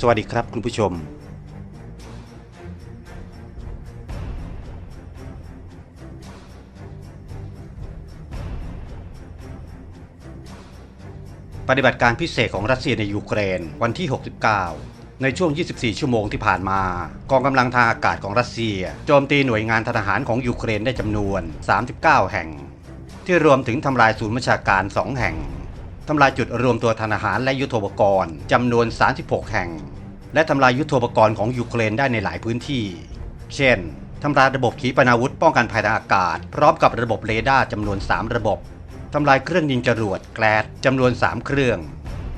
สวัสดีครับคุณผู้ชมปฏิบัติการพิเศษของรัสเซียในยูเครนวันที่ 69 ในช่วง 24 ชั่วโมงที่ผ่านมา กองกำลังทางอากาศของรัสเซีย โจมตีหน่วยงานทหารของยูเครนได้จำนวน 39 แห่ง ที่รวมถึงทำลายศูนย์บัญชาการ 2 แห่ง ทำลายจุดรวมตัวทหารและยุทโธปกรณ์จำนวน 36 แห่ง และทำลายยุทโธปกรณ์ของยูเครนได้ในหลายพื้นที่ เช่นทำลายระบบขีปนาวุธป้องกันภัยทางอากาศ พร้อมกับระบบเรดาร์จำนวน 3 ระบบทำลายเครื่องยิงจรวดแกลดจำนวน 3 เครื่อง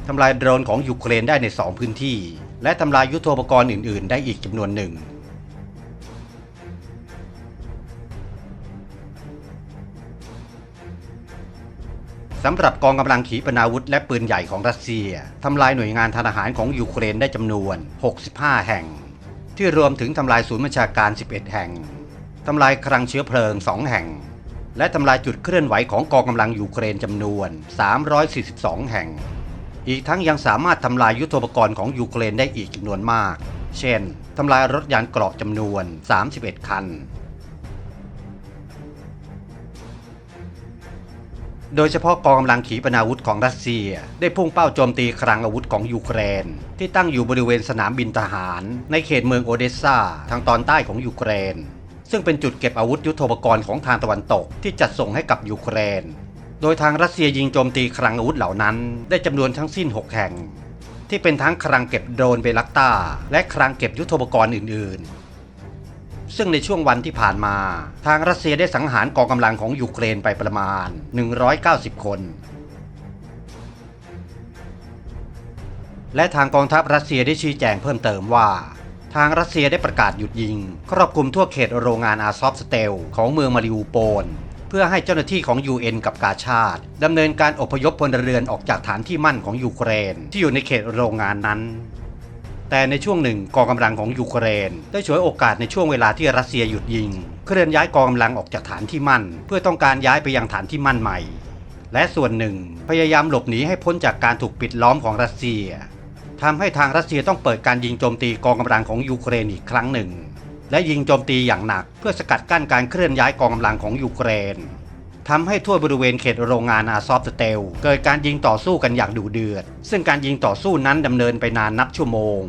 ทำลายโดรนของยูเครนได้ใน 2 พื้นที่ และทำลายยุทโธปกรณ์อื่น ๆ ได้อีกจำนวนหนึ่ง สำหรับกองกำลังขีปนาวุธและปืนใหญ่ของรัสเซียทำลายหน่วยงานทหารของยูเครนได้จำนวน 65 แห่ง ที่รวมถึงทำลายศูนย์บัญชาการ 11 แห่งทำลายคลังเชื้อเพลิง 2 แห่ง และทำลายจุดเคลื่อนไหวของกองกำลังยูเครนจำนวน 342 แห่ง อีกทั้งยังสามารถทำลายยุทโธปกรณ์ของยูเครนได้อีกจำนวนมาก เช่นทำลายรถยานเกราะจำนวน 31 คัน โดยเฉพาะกองกำลังขีปนาวุธของรัสเซีย ได้พุ่งเป้าโจมตีคลังอาวุธของยูเครน ที่ตั้งอยู่บริเวณสนามบินทหาร ในเขตเมืองโอเดสซาทางตอนใต้ของยูเครน ซึ่งเป็นจุดเก็บอาวุธยุทโธปกรณ์ของทางตะวันตกที่จัดส่งให้กับยูเครน โดยทางรัสเซียยิงโจมตีคลังอาวุธเหล่านั้น ได้จำนวนทั้งสิ้น 6 แห่ง ที่เป็นทั้งคลังเก็บโดรนเบลักตาและคลังเก็บยุทโธปกรณ์อื่น ๆ ซึ่งในช่วงวันที่ผ่านมา ทางรัสเซียได้สังหารกองกำลังของยูเครนไปประมาณ 190 คน และทางกองทัพรัสเซียได้ชี้แจงเพิ่มเติมว่า ทางรัสเซียได้ประกาศหยุดยิง ครอบคลุมทั่วเขตโรงงานอาซอฟสเตลของเมืองมาริอูโปลเพื่อให้เจ้าหน้าที่ของ UN กับกาชาติดำเนินการอพยพพลเรือนออกจากฐานที่มั่นของยูเครน ที่อยู่ในเขตโรงงานนั้น แต่ในช่วงหนึ่งกองกำลังของยูเครน ได้ฉวยโอกาสในช่วงเวลาที่รัสเซียหยุดยิง เคลื่อนย้ายกองกำลังออกจากฐานที่มั่น เพื่อต้องการย้ายไปยังฐานที่มั่นใหม่ และส่วนหนึ่งพยายามหลบหนีให้พ้นจากการถูกปิดล้อมของรัสเซียทำให้ทางรัสเซียต้องเปิดการยิงโจมตีกองกำลังของยูเครนอีกครั้งหนึ่ง และยิงโจมตีอย่างหนัก เพื่อสกัดกั้นการเคลื่อนย้ายกองกำลังของยูเครน ทำให้ทั่วบริเวณเขตโรงงานอาซอฟสเตลเกิดการยิงต่อสู้กันอย่างดุเดือด ซึ่งการยิงต่อสู้นั้นดำเนินไปนานนับชั่วโมง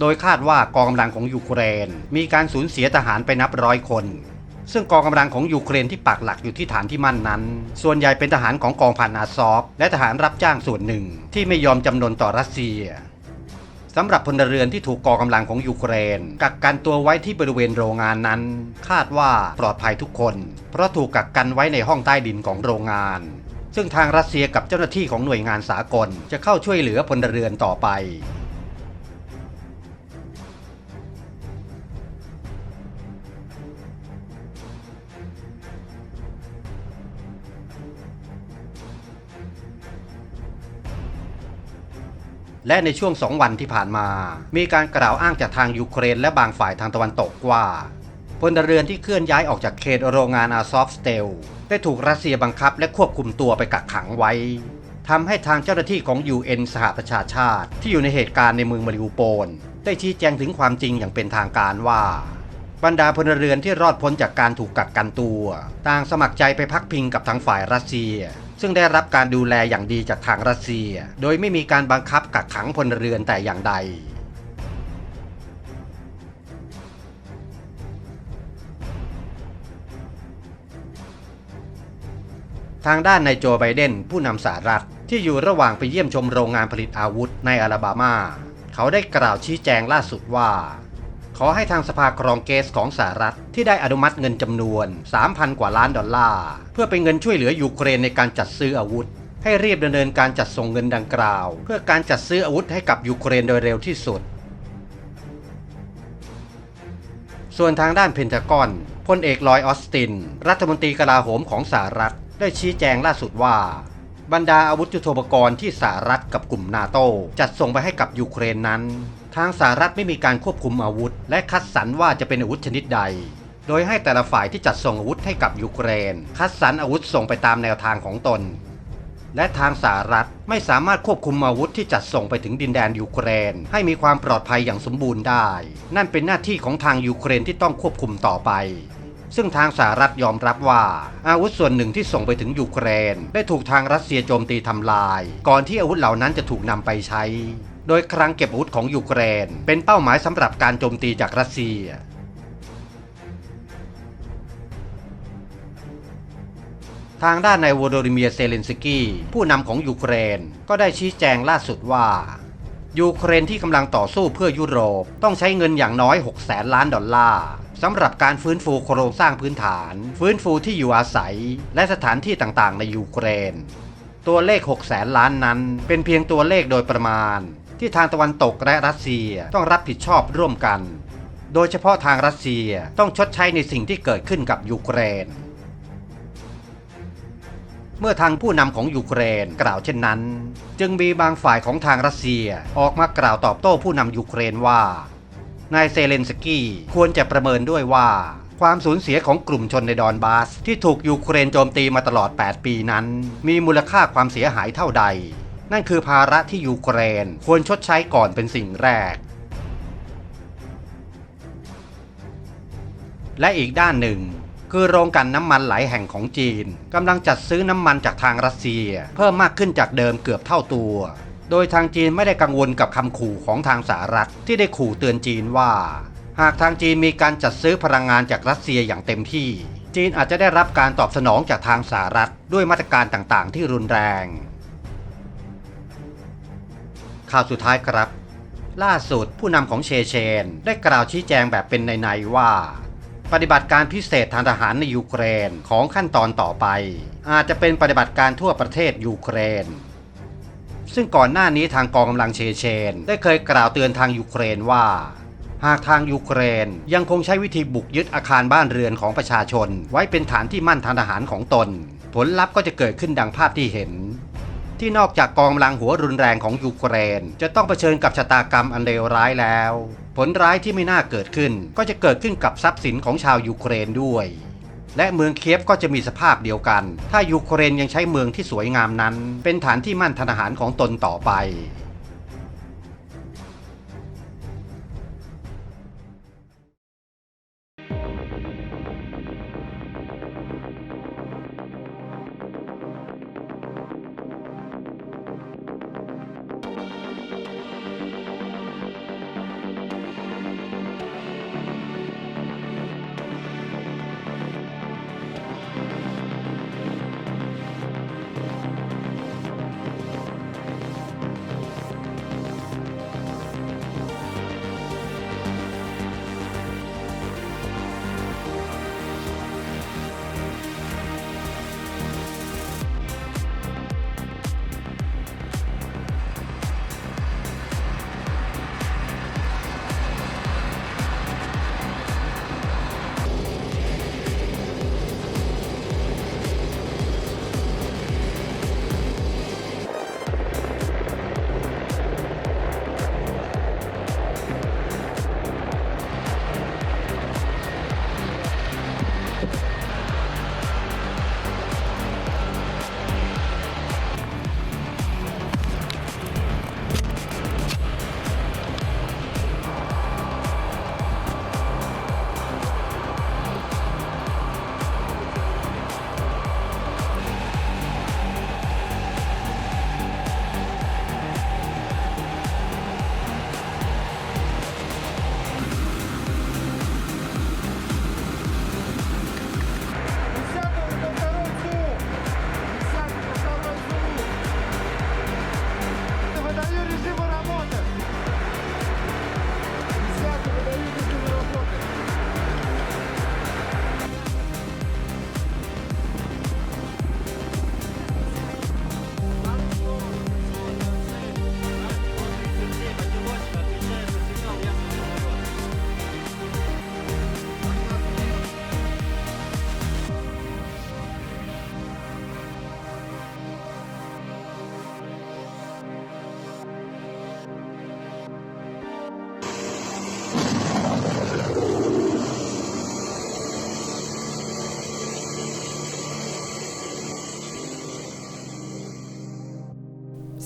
โดยคาดว่ากองกำลังของยูเครน มีการสูญเสียทหารไปนับร้อยคน ซึ่งกองกำลังของยูเครนที่ปักหลักอยู่ที่ฐานที่มั่นนั้น ส่วนใหญ่เป็นทหารของกองพันอาซอฟและทหารรับจ้างส่วนหนึ่ง ที่ไม่ยอมจำนนต่อรัสเซีย สำหรับพลเรือนที่ถูกกองกำลังของยูเครน กักกันตัวไว้ที่บริเวณโรงงานนั้น คาดว่าปลอดภัยทุกคน เพราะถูกกักกันไว้ในห้องใต้ดินของโรงงาน ซึ่งทางรัสเซียกับเจ้าหน้าที่ของหน่วยงานสากล จะเข้าช่วยเหลือพลเรือนต่อไป และในช่วงสองวันที่ผ่านมา มีการกล่าวอ้างจากทางยูเครนและบางฝ่ายทางตะวันตกว่าพลเรือนที่เคลื่อนย้ายออกจากเขตโรงงานอาซอฟสเตลได้ถูกรัสเซียบังคับและควบคุมตัวไปกักขังไว้ทำให้ทางเจ้าหน้าที่ของ UN สหประชาชาติ ที่อยู่ในเหตุการณ์ในเมืองมาริอูโปลได้ชี้แจงถึงความจริงอย่างเป็นทางการว่า บรรดาพลเรือนที่รอดพ้นจากการถูกกักกันตัว ต่างสมัครใจไปพักพิงกับทางฝ่ายรัสเซียซึ่งได้รับการดูแลอย่างดีจากทางรัสเซีย โดยไม่มีการบังคับกักขังพลเรือนแต่อย่างใดทางด้านนายโจไบเดนผู้นำสหรัฐ ที่อยู่ระหว่างไปเยี่ยมชมโรงงานผลิตอาวุธในอลาบามา เขาได้กล่าวชี้แจงล่าสุดว่า ขอให้ทางสภาครองเกสของสหรัฐที่ได้อนุมัติเงินจำนวน 3,000 กว่าล้านดอลลาร์ เพื่อเป็นเงินช่วยเหลือยูเครนในการจัดซื้ออาวุธ ให้รีบดำเนินการจัดส่งเงินดังกล่าว เพื่อการจัดซื้ออาวุธให้กับยูเครนโดยเร็วที่สุด ส่วนทางด้านเพนทากอนพลเอกลอยออสติน รัฐมนตรีกลาโหมของสหรัฐ ได้ชี้แจงล่าสุดว่า บรรดาอาวุธยุทโธปกรณ์ที่สหรัฐกับกลุ่มนาโตจัดส่งไปให้กับยูเครนนั้น ทางสหรัฐไม่มีการควบคุมอาวุธ และคัดสรรว่าจะเป็นอาวุธชนิดใด โดยให้แต่ละฝ่ายที่จัดส่งอาวุธให้กับยูเครน คัดสรรอาวุธส่งไปตามแนวทางของตน และทางสหรัฐไม่สามารถควบคุมอาวุธที่จัดส่งไปถึงดินแดนยูเครน ให้มีความปลอดภัยอย่างสมบูรณ์ได้ นั่นเป็นหน้าที่ของทางยูเครนที่ต้องควบคุมต่อไปซึ่งทางสหรัฐยอมรับว่า อาวุธส่วนหนึ่งที่ส่งไปถึงยูเครน ได้ถูกทางรัสเซียโจมตีทำลาย ก่อนที่อาวุธเหล่านั้นจะถูกนำไปใช้ โดยคลังเก็บอาวุธของยูเครน เป็นเป้าหมายสำหรับการโจมตีจากรัสเซีย ทางด้านนายวโดริเมียเซเลนสกี้ผู้นำของยูเครนก็ได้ชี้แจงล่าสุดว่ายูเครนที่กำลังต่อสู้เพื่อยุโรปต้องใช้เงินอย่างน้อย 6 แสนล้านดอลลาร์สำหรับการฟื้นฟูโครงสร้างพื้นฐาน ฟื้นฟูที่อยู่อาศัย และสถานที่ต่างๆ ในยูเครน ตัวเลข 6 แสนล้านนั้นเป็นเพียงตัวเลขโดยประมาณ ที่ทางตะวันตกและรัสเซียต้องรับผิดชอบร่วมกัน โดยเฉพาะทางรัสเซียต้องชดใช้ในสิ่งที่เกิดขึ้นกับยูเครน เมื่อทางผู้นำของยูเครนกล่าวเช่นนั้น จึงมีบางฝ่ายของทางรัสเซียออกมากล่าวตอบโต้ผู้นำยูเครนว่านายเซเลนสกี้ควรจะประเมินด้วยว่า ความสูญเสียของกลุ่มชนในดอนบาส ที่ถูกยูเครนโจมตีมาตลอด 8 ปีนั้น มีมูลค่าความเสียหายเท่าใด นั่นคือภาระที่ยูเครนควรชดใช้ก่อนเป็นสิ่งแรก และอีกด้านหนึ่งคือโรงกลั่นน้ำมันหลายแห่งของจีนกำลังจัดซื้อน้ำมันจากทางรัสเซีย เพิ่มมากขึ้นจากเดิมเกือบเท่าตัว โดยทางจีนไม่ได้กังวลกับคำขู่ของทางสหรัฐที่ได้ขู่เตือนจีนว่า หากทางจีนมีการจัดซื้อพลังงานจากรัสเซียอย่างเต็มที่ จีนอาจจะได้รับการตอบสนองจากทางสหรัฐด้วยมาตรการต่างๆ ที่รุนแรง ข่าวสุดท้ายครับ ล่าสุดผู้นำของเชเชน ได้กล่าวชี้แจงแบบเป็นในๆว่า ปฏิบัติการพิเศษทางทหารในยูเครนของขั้นตอนต่อไป อาจจะเป็นปฏิบัติการทั่วประเทศยูเครน ซึ่งก่อนหน้านี้ทางกองกำลังเชเชน ได้เคยกล่าวเตือนทางยูเครนว่าหากทางยูเครนยังคงใช้วิธีบุกยึดอาคารบ้านเรือนของประชาชน ไว้เป็นฐานที่มั่นทางทหารของตน ผลลัพธ์ก็จะเกิดขึ้นดังภาพที่เห็น ที่นอกจากกองกำลังหัวรุนแรงของยูเครน จะต้องเผชิญกับชะตากรรมอันเลวร้ายแล้ว ผลร้ายที่ไม่น่าเกิดขึ้น ก็จะเกิดขึ้นกับทรัพย์สินของชาวยูเครนด้วย และเมืองเคียฟก็จะมีสภาพเดียวกัน ถ้ายูเครนยังใช้เมืองที่สวยงามนั้น เป็นฐานที่มั่นทางทหารของตนต่อไป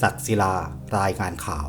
ศักดิ์ศิลารายงานข่าว